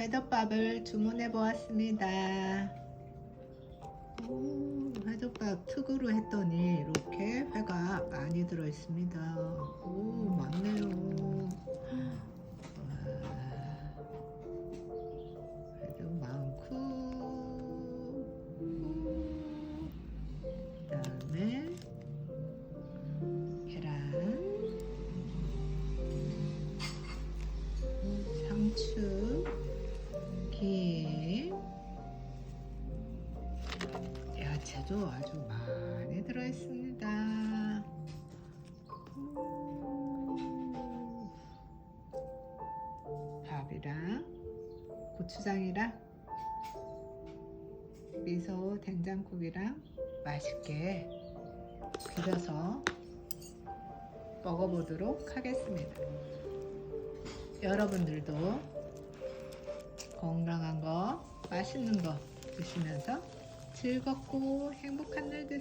회덮밥을 주문해 보았습니다. 오, 회덮밥 특으로 했더니 이렇게 회가 많이 들어 있습니다. 오, 많네 야채도 아주 많이 들어 있습니다. 밥이랑 고추장이랑 미소 된장국이랑 맛있게 비벼서 먹어보도록 하겠습니다. 여러분들도 건강한 거, 맛있는 거 드시면서 즐겁고 행복한 날 되세요.